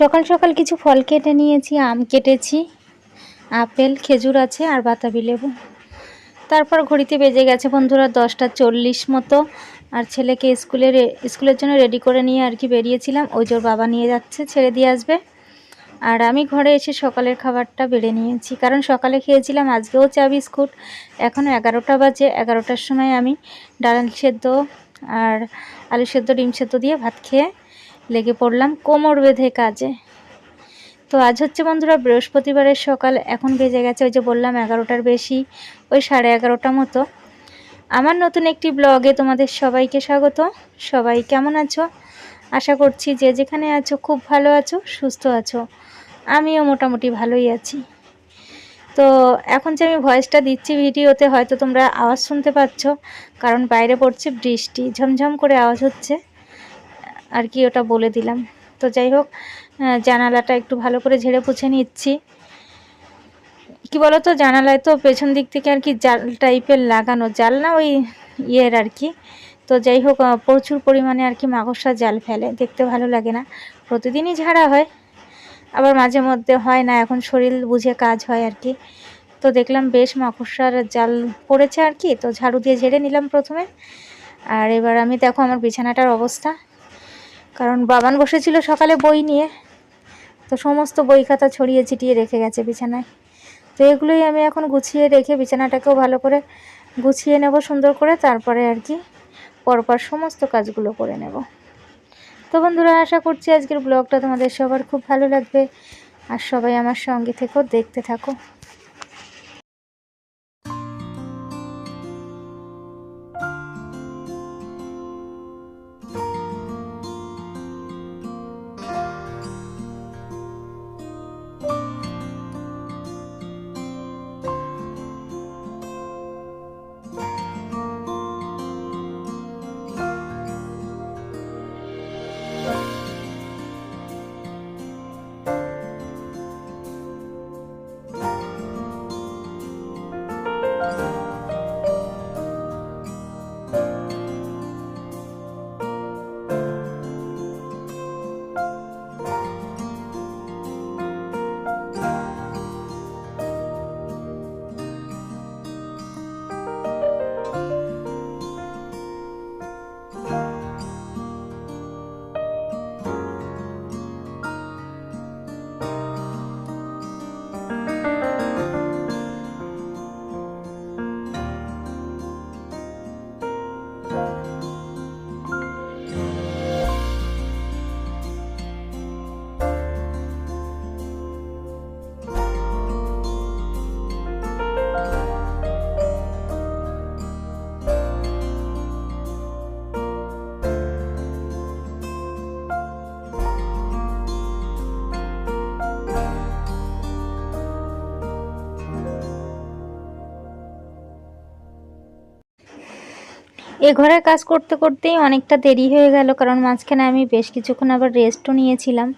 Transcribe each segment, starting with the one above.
সকাল সকাল কিছু ফল কেটে নিয়েছি, আম কেটেছি, আপেল, খেজুর আছে আর বাতাবি লেবু। তারপর ঘড়িতে বেজে গেছে বন্ধুরা দশটা চল্লিশ মতো। আর ছেলেকে স্কুলে স্কুলের জন্য রেডি করে নিয়ে আর কি বেরিয়েছিলাম। ওই জোর বাবা নিয়ে যাচ্ছে, ছেড়ে দিয়ে আসবে। আর আমি ঘরে এসে সকালের খাবারটা বেড়ে নিয়েছি। কারণ সকালে খেয়েছিলাম, আজকেও চা বিস্কুট। এখনও এগারোটা বাজে, এগারোটার সময় আমি ডাল সেদ্ধ আর আলু সেদ্ধ, ডিম সেদ্ধ দিয়ে ভাত খেয়ে লেগে পড়লাম কোমর বেঁধে কাজে। তো আজ হচ্ছে বন্ধুরা বৃহস্পতিবারের সকাল, এখন বেজে গেছে ওই যে বললাম এগারোটার বেশি, ওই সাড়ে এগারোটা মতো। আমার নতুন একটি ব্লগে তোমাদের সবাইকে স্বাগত। সবাই কেমন আছো? আশা করছি যে যেখানে আছো খুব ভালো আছো, সুস্থ আছো। আমিও মোটামুটি ভালোই আছি। তো এখন যে আমি ভয়েসটা দিচ্ছি ভিডিওতে, হয়তো তোমরা আওয়াজ শুনতে পাচ্ছ, কারণ বাইরে পড়ছে বৃষ্টি, ঝমঝম করে আওয়াজ হচ্ছে। আর কি ওটা বলে দিলাম। তো যাই হোক জানালাটা একটু ভালো করে ঝেড়ে পুছে নিচ্ছি। কি বলতো, জানালায় তো পেছন দিক থেকে আর কি জাল টাইপের লাগানো, জাল না ওই ইয়ের আর কি তো যাই হোক প্রচুর পরিমাণে আর কি মাকড়সা জাল ফেলে, দেখতে ভালো লাগে না। প্রতিদিনই ঝাড়া হয়, আবার মাঝে মধ্যে হয় না, এখন শরীর বুঝে কাজ হয় আর কি তো দেখলাম বেশ মাকড়সার জাল পড়েছে আর কি তো ঝাড়ু দিয়ে ঝেড়ে নিলাম প্রথমে। আর এবার আমি দেখো আমার বিছানাটার অবস্থা। কারণ বাবান বসেছিল সকালে বই নিয়ে, তো সমস্ত বই খাতা ছড়িয়ে ছিটিয়ে রেখে গেছে বিছানায়। তো এগুলোই আমি এখন গুছিয়ে রেখে বিছানাটাকেও ভালো করে গুছিয়ে নেব সুন্দর করে, তারপরে আর কি পরপর সমস্ত কাজগুলো করে নেব। তো বন্ধুরা, আশা করছি আজকের ব্লগটা তোমাদের সবার খুব ভালো লাগবে। আর সবাই আমার সঙ্গে থেকেও দেখতে থাকো। এ ঘরের কাজ করতে করতেই অনেকটা দেরি হয়ে গেল, কারণ মাঝখানে আমি বেশ কিছুক্ষণ আবার রেস্টও নিয়েছিলাম।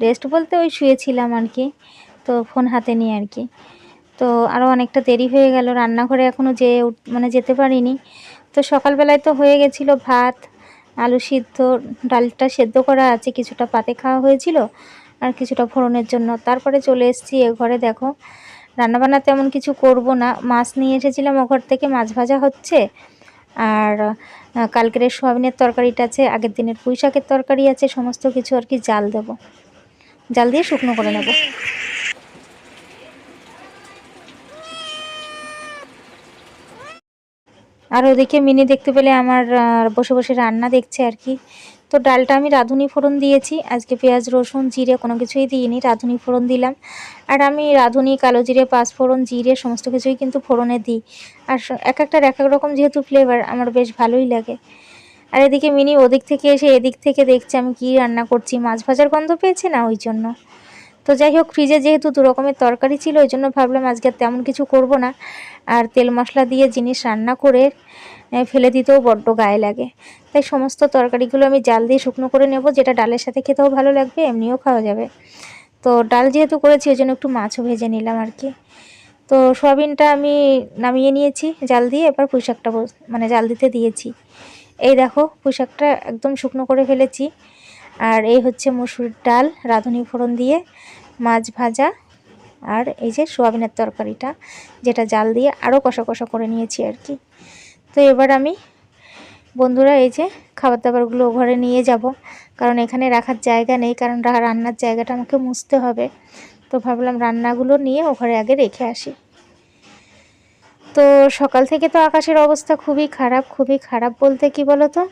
রেস্ট বলতে ওই শুয়েছিলাম আর কি তো ফোন হাতে নিয়ে আর কি তো আরও অনেকটা দেরি হয়ে গেল, রান্নাঘরে এখনও উঠ- মানে যেতে পারিনি। তো সকালবেলায় তো হয়ে গেছিল ভাত, আলু সিদ্ধ, ডালটা সেদ্ধ করা আছে, কিছুটা পাতে খাওয়া হয়েছিল, আর কিছুটা ফোড়নের জন্য। তারপরে চলে এসেছি এ ঘরে, দেখো। রান্নাবান্না তেমন কিছু করব না, মাছ নিয়ে এসেছিলাম ও ঘর থেকে, মাছ ভাজা হচ্ছে। আর কালকের সোয়াবিনের তরকারিটা আছে, আগের দিনের পুঁই শাকের তরকারি আছে, সমস্ত কিছু আর কি জাল দেব। জাল দিয়ে শুকনো করে নেব। আর ওদিকে মিনি দেখতে পেলে আমার বসে বসে রান্না দেখছে আর কি। তো ডালটা আমি রাঁধুনি ফোড়ন দিয়েছি। আজকে পেঁয়াজ, রসুন, জিরে কোনো কিছুই দিইনি, রাঁধুনি ফোড়ন দিলাম। আর আমি রাঁধুনি, কালো জিরে পাঁচফোড়ন জিরে সমস্ত কিছুই কিন্তু ফোড়নে দিই। আর এক একটার এক এক রকম যেহেতু ফ্লেভার আমার বেশ ভালোই লাগে। আর এদিকে মিনি ওদিক থেকে এসে এদিক থেকে দেখছে আমি কি রান্না করছি, মাছ ভাজার গন্ধ পেয়েছে না ওই জন্য। তো যাই হোক ফ্রিজে যেহেতু দু রকমের তরকারি ছিল, ওই জন্য ভাবলাম আজকে তেমন কিছু করব না। আর তেল মশলা দিয়ে জিনিস রান্না করে ফেলে দিতেও বড্ড গায়ে লাগে। তাই সমস্ত তরকারিগুলো আমি জাল দিয়ে শুকনো করে নেব, যেটা ডালের সাথে খেতেও ভালো লাগবে, এমনিও খাওয়া যাবে। তো ডাল যেহেতু করেছি, ওই জন্য একটু মাছও ভেজে নিলাম আর কি। তো সয়াবিনটা আমি নামিয়ে নিয়েছি, জাল দিয়ে এবার পুঁই শাকটা বস- মানে জাল দিতে দিয়েছি। এই দেখো পুঁই শাকটা একদম শুকনো করে ফেলেছি। আর এই হচ্ছে মসুর ডাল, রাঁধুনি ফোড়ন দিয়ে, মাছ ভাজা, আর এই যে সোয়াবিনের তরকারিটা, যেটা জাল দিয়ে আরও কষা কষা করে নিয়েছি আর কি। তো এবার আমি বন্ধুরা এই যে খাবার দাবারগুলো ঘরে নিয়ে যাব। কারণ এখানে রাখার জায়গা নেই কারণ রান্নার জায়গাটা আমাকে মুছতে হবে। তো ভাবলাম রান্নাগুলো নিয়ে ও ঘরে আগে রেখে আসি। তো সকাল থেকে তো আকাশের অবস্থা খুবই খারাপ খুবই খারাপ বলতে কি বলো তো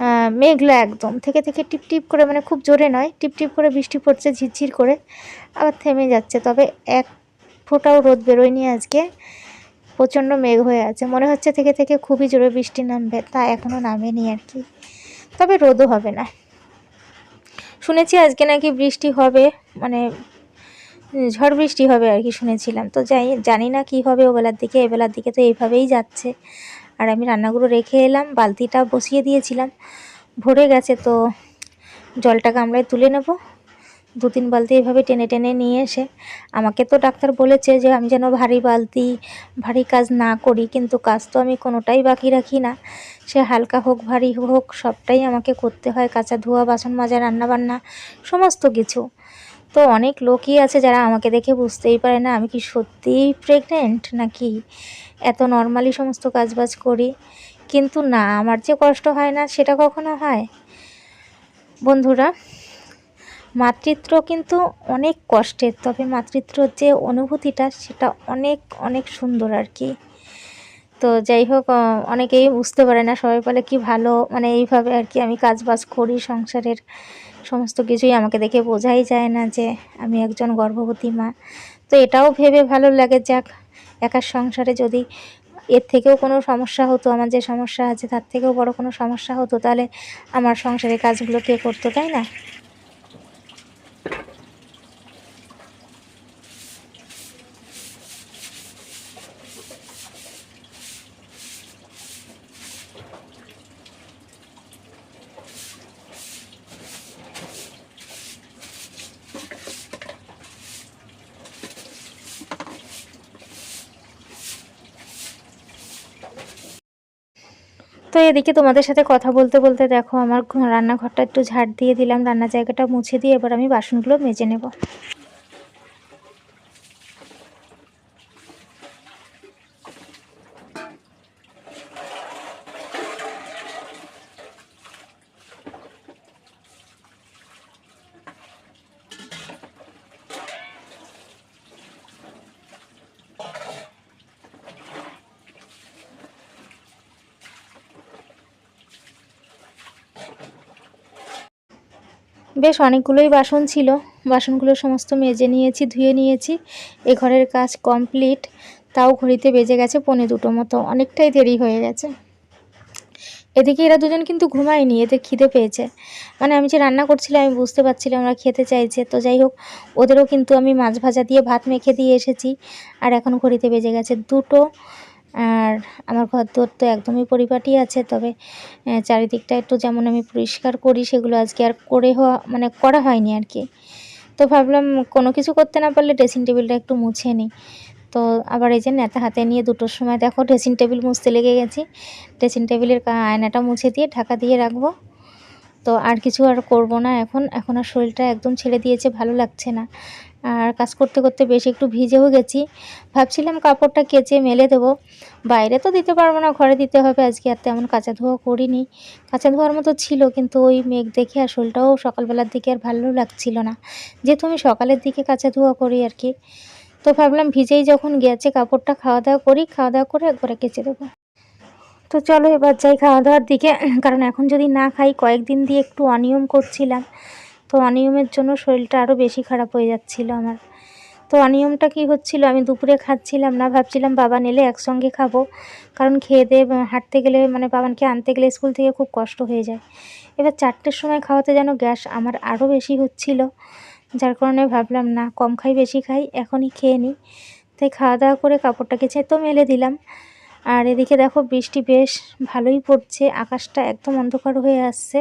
আহ, মেঘলা একদম। থেকে থেকে টিপ টিপ করে মানে খুব জোরে নয় টিপ টিপ করে বৃষ্টি পড়ছে ঝিরঝির করে। আবার থেমে যাচ্ছে। তবে এক ফোঁটাও রোদ বেরোয়নি আজকে। প্রচণ্ড মেঘ হয়ে আছে। মনে হচ্ছে থেকে থেকে খুবই জোরে বৃষ্টি নামবে, তা এখনও নামেনি আর কি। তবে রোদও হবে না। শুনেছি আজকে নাকি বৃষ্টি হবে মানে ঝড় বৃষ্টি হবে আর কি শুনেছিলাম। তো যাই, জানি না কি হবে ও বেলার দিকে, এবেলার দিকে তো এইভাবেই যাচ্ছে। আর আমি রান্নাগুলো রেখে এলাম, বালতিটা বসিয়ে দিয়েছিলাম। ভরে গেছে, তো জলটা গামলায় তুলে নেব। দু তিন বালতি এভাবে টেনে টেনে নিয়ে এসে আমাকে তো ডাক্তার বলেছে যে আমি যেন ভারী বালতি, ভারী কাজ না করি, কিন্তু কাজ তো আমি কোনোটাই বাকি রাখি না। সে হালকা হোক, ভারী হোক, সবটাই আমাকে করতে হয়, কাঁচা ধোয়া, বাসন মাজা, রান্নাবান্না, সমস্ত কিছু। তো অনেক লোকই আছে যারা আমাকে দেখে বুঝতেই পারে না, আমি কি সত্যিই প্রেগনেন্ট নাকি এত নর্মালি সমস্ত কাজবাজ করি? কিন্তু না, আমার যে কষ্ট হয় না, সেটা কখনো হয়? বন্ধুরা মাতৃত্ব কিন্তু অনেক কষ্টের, তবে মাতৃত্বর যে অনুভূতিটা সেটা অনেক অনেক সুন্দর আর কি। তো যাই হোক অনেকেই বুঝতে পারে না, সবাই বলে কি ভালো মানে এইভাবে আর কি আমি কাজ বাজ করি, সংসারের সমস্ত কিছুই আমাকে দেখে বোঝাই যায় না যে আমি একজন গর্ভবতী মা। তো এটাও ভেবে ভালো লাগে, যাক, একার সংসারে যদি এর থেকেও কোনো সমস্যা হতো, আমার যে সমস্যা আছে তার থেকেও বড় কোনো সমস্যা হতো, তাহলে আমার সংসারের কাজগুলো কে করতো, তাই না? তো এদিকে তোমাদের সাথে কথা বলতে বলতে দেখো আমার রান্নাঘরটা একটু ঝাড় দিয়ে দিলাম রান্না জায়গাটা মুছে দিয়ে এবার আমি বাসনগুলো মেজে নেব। বেশ অনেকগুলোই বাসন ছিল। বাসনগুলো সমস্ত মেজে নিয়েছি, ধুয়ে নিয়েছি। এ ঘরের কাজ কমপ্লিট। তাও ঘড়িতে বেজে গেছে পৌনে দুটো মতো। অনেকটাই দেরি হয়ে গেছে। এদিকে এরা দুজন কিন্তু ঘুমায়নি, এদের খিদে পেয়েছে। মানে আমি যে রান্না করছিলাম, আমি বুঝতে পারছিলাম ওরা খেতে চাইছে। তো যাই হোক, ওদেরও কিন্তু আমি মাছ ভাজা দিয়ে ভাত মেখে দিয়ে এসেছি। আর এখন ঘড়িতে বেজে গেছে দুটো। আর আমার ঘর দুয়ার তো একদমই পরিপাটি আছে, তবে চারিদিকটা একটু যেমন আমি পরিষ্কার করি, সেগুলো আজকে আর করে হওয়া মানে করা হয়নি আর কি। তো ভাবলাম কোনো কিছু করতে না পারলে ড্রেসিং টেবিলটা একটু মুছে নিই। তো আবার এই যে নেতা হাতে নিয়ে দুটোর সময় দেখো ড্রেসিং টেবিল মুছতে লেগে গেছি। ড্রেসিং টেবিলের আয়নাটা মুছে দিয়ে ঢাকা দিয়ে রাখব। তো আর কিছু আর করব না এখন। এখন আর শরীরটা একদম ছেড়ে দিয়েছে, ভালো লাগছে না। আর কাজ করতে করতে বেশ একটু ভিজেও গেছি। ভাবছিলাম কাপড়টা কেচে মেলে দেবো। বাইরে তো দিতে পারব না, ঘরে দিতে হবে। আজকে আর তেমন কাঁচা ধোয়া করিনি। কাঁচা ধোয়ার মতো ছিল, কিন্তু ওই মেঘ দেখে শরীরটাও সকালবেলার দিকে আর ভালো লাগছিল না। যেহেতু আমি সকালের দিকে কাঁচা ধোয়া করি আর কি, তো ভাবলাম ভিজেই যখন গেছে কাপড়টা খাওয়া দাওয়া করি, খাওয়া দাওয়া করে একবারে কেচে দেবো। তো চলো এবার যাই খাওয়া দাওয়ার দিকে। কারণ এখন যদি না খাই, কয়েকদিন দিয়ে একটু অনিয়ম করছিলাম। তো অনিয়মের জন্য শরীরটা আরও বেশি খারাপ হয়ে যাচ্ছিল আমার। তো অনিয়মটা কি হচ্ছিল? আমি দুপুরে খাচ্ছিলাম না, ভাবছিলাম বাবা নিলে একসঙ্গে খাব। কারণ খেয়ে দিয়ে হাঁটতে গেলে মানে বাবানকে আনতে গেলে স্কুল থেকে খুব কষ্ট হয়ে যায়। এবার চারটের সময় খাওয়াতে যেন গ্যাস আমার আরও বেশি হচ্ছিল। যার কারণে ভাবলাম, না, কম খাই, বেশি খাই, এখনই খেয়ে নিই। তাই খাওয়া দাওয়া করে কাপড়টা কেচে তো মেলে দিলাম। আর এদিকে দেখো, বৃষ্টি বেশ ভালোই পড়ছে, আকাশটা একদম অন্ধকার হয়ে আসছে।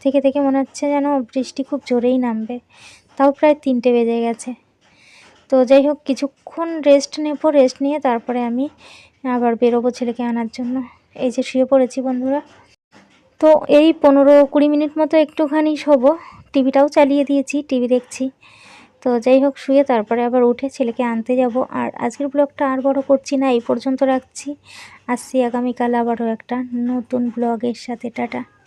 থেকে থেকে মনে হচ্ছে যেন বৃষ্টি খুব জোরেই নামবে। তাও প্রায় তিনটে বেজে গেছে। তো যাই হোক, কিছুক্ষণ রেস্ট নেব রেস্ট নিয়ে তারপরে আমি আবার বেরোবো ছেলেকে আনার জন্য। এই যে শুয়ে পড়েছি বন্ধুরা। তো এই পনেরো কুড়ি মিনিট মতো একটুখানি শোবো। টিভিটাও চালিয়ে দিয়েছি, টিভি দেখছি। তো যাই হোক, শুয়ে তারপরে আবার উঠে ছেলেকে আনতে যাব। আর আজকের ব্লগটা আর বড় করছি না, এই পর্যন্ত রাখছি। আসছি আগামীকাল আবারও একটা নতুন ব্লগের সাথে। টাটা।